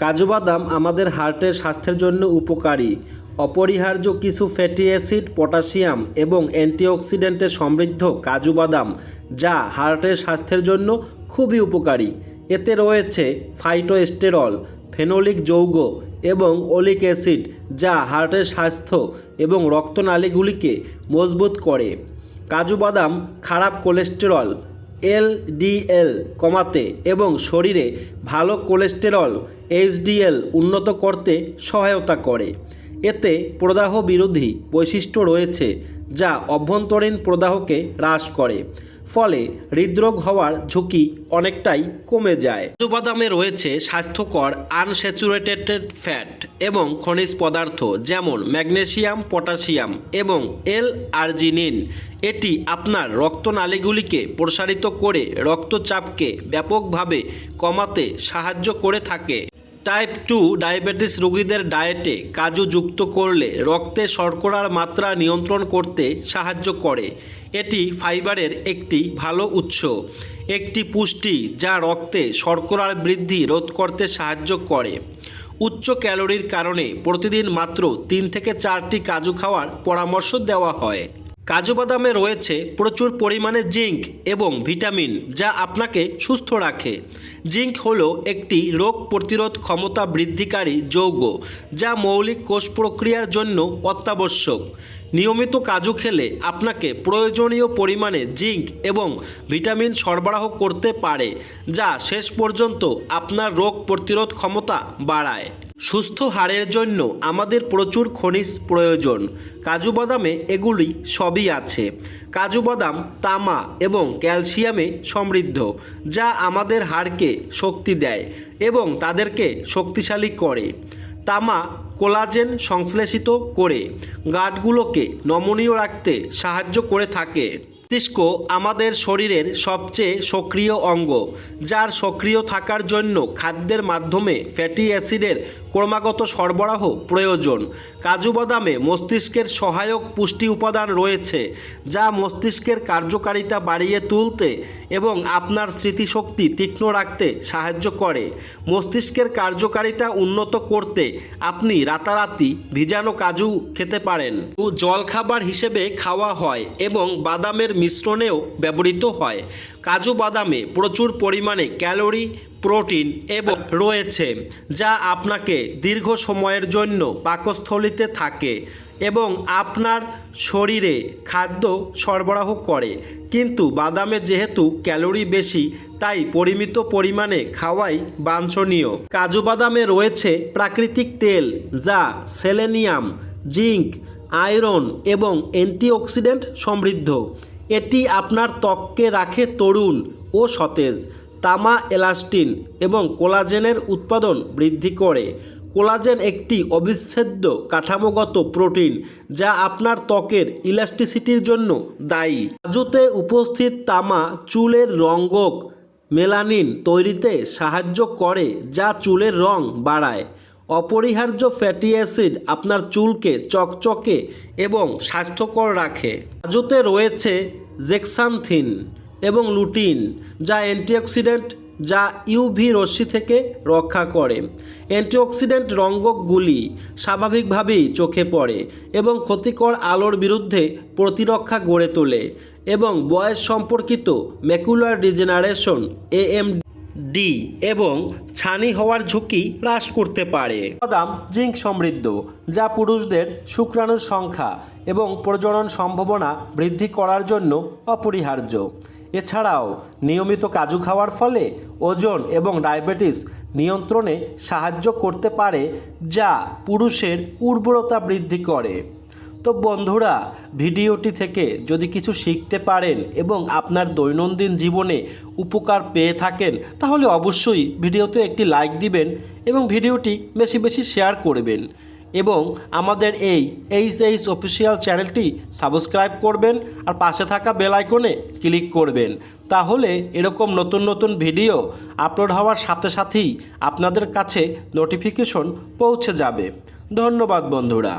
কাজু বাদাম আমাদের হার্টের স্বাস্থ্যের জন্য উপকারী। অপরিহার্য কিছু ফ্যাটি অ্যাসিড, পটাশিয়াম এবং অ্যান্টিঅক্সিডেন্টে সমৃদ্ধ কাজু বাদাম যা হার্টের স্বাস্থ্যের জন্য খুবই উপকারী। এতে রয়েছে ফাইটোস্টেরল, ফেনোলিক যৌগ এবং ওলিক অ্যাসিড যা হার্টের স্বাস্থ্য এবং রক্তনালীগুলিকে মজবুত করে। কাজু বাদাম খারাপ কোলেস্টেরল এলডিএল কমাতে এবং শরীরে ভালো কোলেস্টেরল, এইচডিএল উন্নত করতে সহায়তা করে। এতে প্রদাহ বিরোধী বৈশিষ্ট্য রয়েছে যা অভ্যন্তরীণ প্রদাহকে হ্রাস করে। ফলে হৃদরোগ হওয়ার ঝুঁকি অনেকটাই কমে যায়। কাজু বাদামে রয়েছে স্বাস্থ্যকর আনস্যাচুরেটেড ফ্যাট এবং খনিজ পদার্থ যেমন ম্যাগনেসিয়াম, পটাশিয়াম এবং এল আর্জিনিন এটি আপনার রক্তনালীগুলিকে প্রসারিত করে রক্তচাপকে ব্যাপকভাবে কমাতে সাহায্য করে থাকে। টাইপ টু ডায়াবেটিস রোগীদের ডায়েটে কাজু যুক্ত করলে রক্তে শর্করার মাত্রা নিয়ন্ত্রণ করতে সাহায্য করে। এটি ফাইবারের একটি ভালো উৎস। একটি পুষ্টি যা রক্তে শর্করার বৃদ্ধি রোধ করতে সাহায্য করে। উচ্চ ক্যালোরির কারণে প্রতিদিন মাত্র তিন থেকে চারটি কাজু খাওয়ার পরামর্শ দেওয়া হয়। কাজু বাদামে রয়েছে প্রচুর পরিমাণে জিঙ্ক এবং ভিটামিন যা আপনাকে সুস্থ রাখে। জিঙ্ক হল একটি রোগ প্রতিরোধ ক্ষমতা বৃদ্ধিকারী যৌগ যা মৌলিক কোষ প্রক্রিয়ার জন্য অত্যাবশ্যক। নিয়মিত কাজু খেলে আপনাকে প্রয়োজনীয় পরিমাণে জিঙ্ক এবং ভিটামিন সরবরাহ করতে পারে, যা শেষ পর্যন্ত আপনার রোগ প্রতিরোধ ক্ষমতা বাড়ায়। সুস্থ হাড়ের জন্য আমাদের প্রচুর খনিজ প্রয়োজন। কাজু বাদামে এগুলি সবই আছে। কাজু বাদাম, তামা এবং ক্যালসিয়ামে সমৃদ্ধ, যা আমাদের হাড়কে শক্তি দেয় এবং তাদেরকে শক্তিশালী করে। তামা কোলাজেন সংশ্লেষিত করে গাঁটগুলোকে নমনীয় রাখতে সাহায্য করে থাকে। মস্তিষ্ক আমাদের শরীরের সবচেয়ে সক্রিয় অঙ্গ, যার সক্রিয় থাকার জন্য খাদ্যের মাধ্যমে ফ্যাটি অ্যাসিডের ক্রমাগত সরবরাহ প্রয়োজন। কাজু বাদামে মস্তিষ্কের সহায়ক পুষ্টি উপাদান রয়েছে, যা মস্তিষ্কের কার্যকারিতা বাড়িয়ে তুলতে এবং আপনার স্মৃতিশক্তি তীক্ষ্ণ রাখতে সাহায্য করে। মস্তিষ্কের কার্যকারিতা উন্নত করতে আপনি রাতারাতি ভিজানো কাজু খেতে পারেন। জলখাবার হিসেবে খাওয়া হয় এবং বাদামের মিশ্রণেও ব্যবহৃত হয়। কাজু বাদামে প্রচুর পরিমাণে ক্যালোরি, প্রোটিন এবং রয়েছে, যা আপনাকে দীর্ঘ সময়ের জন্য পাকস্থলিতে থাকে এবং আপনার শরীরে খাদ্য সরবরাহ করে। কিন্তু বাদামে যেহেতু ক্যালোরি বেশি, তাই পরিমিত পরিমাণে খাওয়াই বাঞ্ছনীয়। কাজু বাদামে রয়েছে প্রাকৃতিক তেল, যা সেলেনিয়াম, জিঙ্ক, আয়রন এবং অ্যান্টিঅক্সিডেন্ট সমৃদ্ধ। এটি আপনার ত্বককে রাখে তরুণ ও সতেজ। তামা, এলাস্টিন এবং কোলাজেনের উৎপাদন বৃদ্ধি করে। কোলাজেন একটি অবিচ্ছেদ্য কাঠামোগত প্রোটিন যা আপনার ত্বকের ইলাস্টিসিটির জন্য দায়ী। কাজুতে উপস্থিত তামা চুলের রঙ্গক মেলানিন তৈরিতে সাহায্য করে যা চুলের রং বাড়ায়। অপরিহার্য ফ্যাটি অ্যাসিড আপনার চুলকে, চকচকে এবং স্বাস্থ্যকর রাখে। কাজুতে রয়েছে জেক্সানথিন এবং লুটিন যা অ্যান্টিঅক্সিডেন্ট যা ইউভি রশ্মি থেকে রক্ষা করে। অ্যান্টিঅক্সিডেন্ট রঙ্গকগুলি স্বাভাবিকভাবেই চোখে পড়ে এবং ক্ষতিকর আলোর বিরুদ্ধে প্রতিরক্ষা গড়ে তোলে এবং বয়স সম্পর্কিত ম্যাকুলার ডিজেনারেশন এএম ডি এবং ছানি হওয়ার ঝুঁকি হ্রাস করতে পারে। বাদাম, জিঙ্ক সমৃদ্ধ, যা পুরুষদের শুক্রাণুর সংখ্যা এবং প্রজনন সম্ভাবনা বৃদ্ধি করার জন্য অপরিহার্য। এছাড়াও, নিয়মিত কাজু খাওয়ার ফলে ওজন এবং ডায়াবেটিস নিয়ন্ত্রণে সাহায্য করতে পারে, যা পুরুষের উর্বরতা বৃদ্ধি করে। তো বন্ধুরা ভিডিওটি থেকে যদি কিছু শিখতে পারেন এবং আপনার দৈনন্দিন জীবনে উপকার পেয়ে থাকেন, তাহলে অবশ্যই ভিডিওতে একটি লাইক দিবেন এবং ভিডিওটি বেশি বেশি শেয়ার করবেন এবং আমাদের এই এইচ এইচ অফিসিয়াল চ্যানেলটি সাবস্ক্রাইব করবেন আর পাশে থাকা বেল আইকনে ক্লিক করবেন। তাহলে এরকম নতুন নতুন ভিডিও আপলোড হওয়ার সাথে সাথেই আপনাদের কাছে নোটিফিকেশন পৌঁছে যাবে। ধন্যবাদ বন্ধুরা।